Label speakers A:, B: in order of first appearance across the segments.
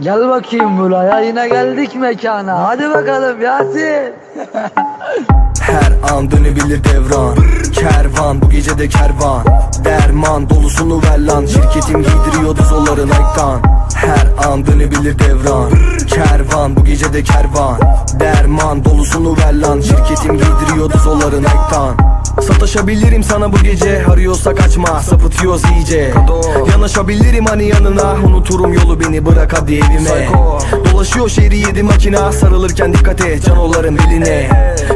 A: Gel bakayım buraya yine geldik mekana. Hadi bakalım Yasin.
B: Her an dönebilir devran. Kervan bu gece de kervan. Derman dolusunu ver lan Şirketim giydiriyordu zolların ekran. Her an dönebilir devran. Kervan bu gece de kervan. Derman dolusunu ver lan Şirketim giydiriyordu zolların ekran Sataşabilirim sana bu gece. Arıyorsa kaçma sapıtıyoruz iyice. Yanaşabilirim hani yanına. Unuturum yolu beni bırak hadi evime. Dolaşıyor şehri yedi makina. Sarılırken dikkat et canoların beline.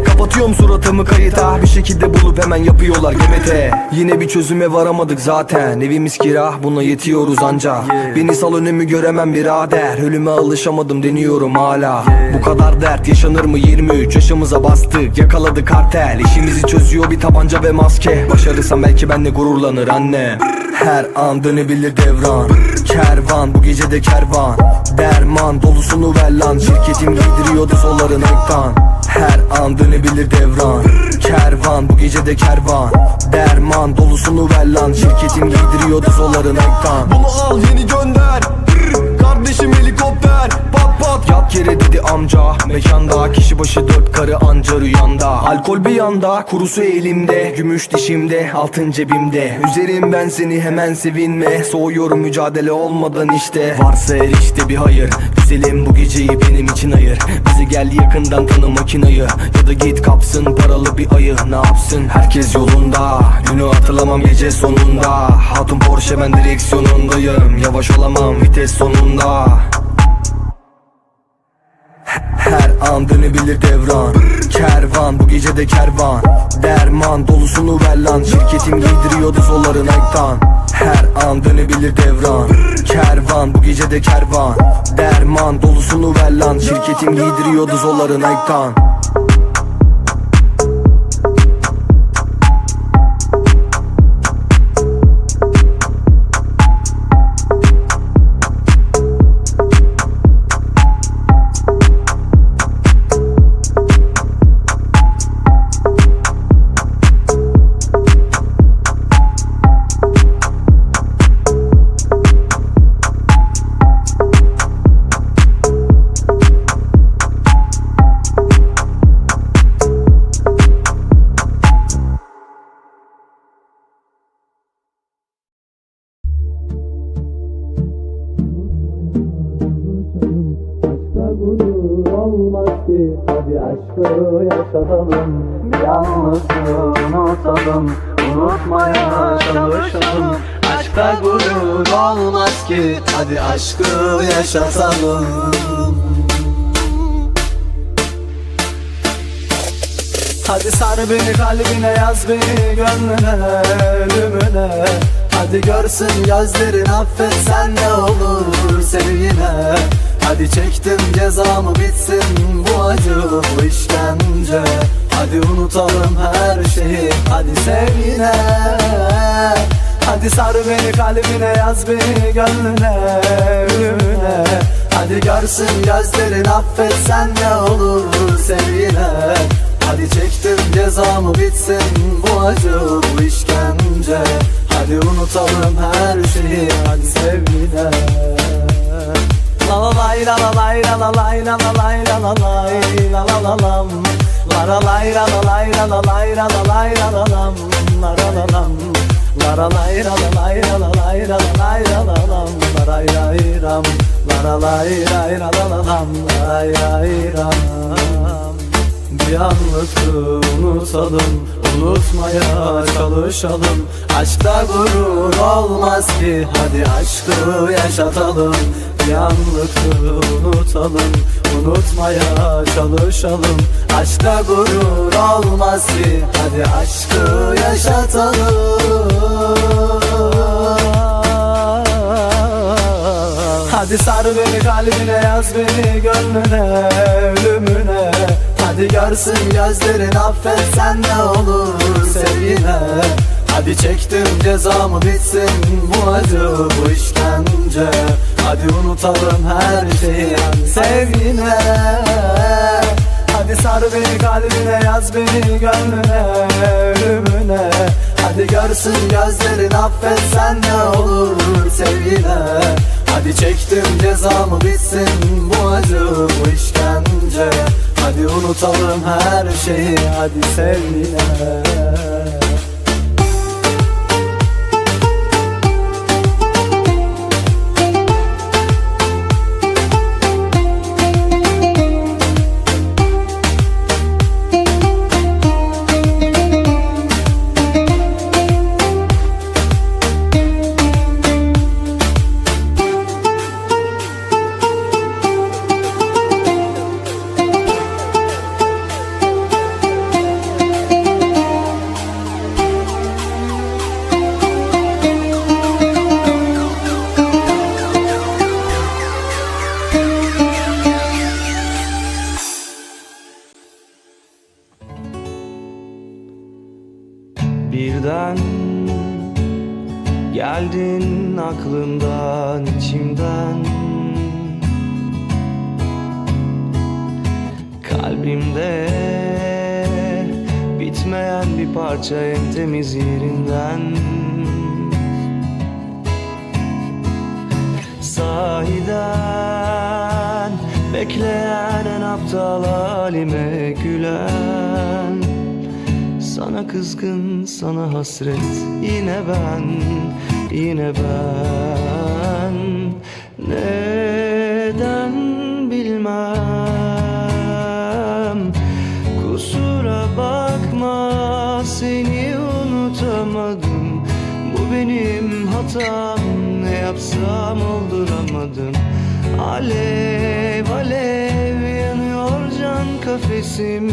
B: Kapatıyorum suratımı kayıta. Bir şekilde bulup hemen yapıyorlar gemete. Yine bir çözüme varamadık zaten. Evimiz kira buna yetiyoruz anca Beni sal önümü göremem birader. Ölüme alışamadım deniyorum hala. Bu kadar dert yaşanır mı? 23 yaşımıza bastık. Yakaladı kartel. İşimizi çözüyor bir tabanca ve maske. Başarırsam belki benle gururlanır anne. Her an dönebilir devran. Kervan bu gece de kervan. Derman dolusunu ver lan. Şirketim giydiriyordu solların ekran. Her an dönebilir devran. Kervan bu gece de kervan. Derman dolusunu ver lan. Şirketim giydiriyordu zolların ekran. Bunu al yeni gönder. Kardeşim helikopter. Pat pat. Yat yere dedi amca. Mekanda kişi başı dört karı anca rüyanda Alkol bir yanda Kurusu elimde Gümüş dişimde Altın cebimde. Üzerim ben seni hemen sevinme. Soğuyorum mücadele olmadan işte. Varsa her işte bir hayır. Güzelim bu geceyi benim için ayır. Bizi gel yakından tanı makinayı. Ya da git kapsın paralı bir ayı. Ne yapsın? Herkes yolunda. Günü hatırlamam gece sonunda. Hatun Porsche ben direksiyonundayım. Yavaş olamam vites sonunda an dönebilir devran. Kervan bu gece de kervan. Derman dolusunu ver lan. Şirketim giydiriyordu zolların ekran. Her an dönebilir devran. Kervan bu gece de kervan. Derman dolusunu ver lan. Şirketim giydiriyordu zolların ekran
C: olmaz ki Hadi aşkı yaşatalım. Bir yalnızlığı unutalım. Unutmaya çalışalım. Aşkta gurur olmaz ki. Hadi aşkı yaşatalım. Hadi sar beni kalbine yaz beni gönlüne ölümüne. Hadi görsün gözlerin affetsen ne olur sevgine Hadi çektim cezamı bitsin bu acı bu işkence. Hadi unutalım her şeyi hadi sevgine Hadi sar beni kalbine yaz beni gönlüne ölümüne Hadi görsün gözlerin affetsen ne olur sevgine. Hadi çektim cezamı bitsin bu acı bu işkence. Hadi unutalım her şeyi hadi sevgine La la lay la la lay la la lay la la lay la la lay la la la lam La la lay la la lay la la lay la la lay la la lam La la la lam La la lay la la lay la la lay la la lay la la lam La lay lay ram La la lay lay la la la lam La lay lay ram bir yalnızlığı unutalım Unutmaya çalışalım. Aşkta gurur olmaz ki. Hadi aşkı yaşatalım. Yalnızlığı unutalım. Unutmaya çalışalım. Aşkta gurur olmaz ki. Hadi aşkı yaşatalım. Hadi sar beni kalbine yaz beni gönlüne ölümüne Hadi görsün gözlerin affetsen ne olur sevgine Hadi çektim cezamı bitsin bu acı bu işkence. Hadi unutalım her şeyi sevgine. Hadi sar beni kalbine yaz beni gönlüne ölümüne. Hadi görsün gözlerin affetsen ne olur sevgine. Hadi çektim cezamı bitsin bu acı bu işkence Hadi unutalım her şeyi hadi sev
D: Birden geldin aklımdan içimden. Kalbimde bitmeyen bir parça en temiz yerinden. Sahiden bekleyen en aptal halime gülen sana kızgın, sana hasret. Yine ben, yine ben. Neden bilmem? Kusura bakma seni unutamadım. Bu benim hatam. Ne yapsam olduramadım. Alev alev yanıyor can kafesim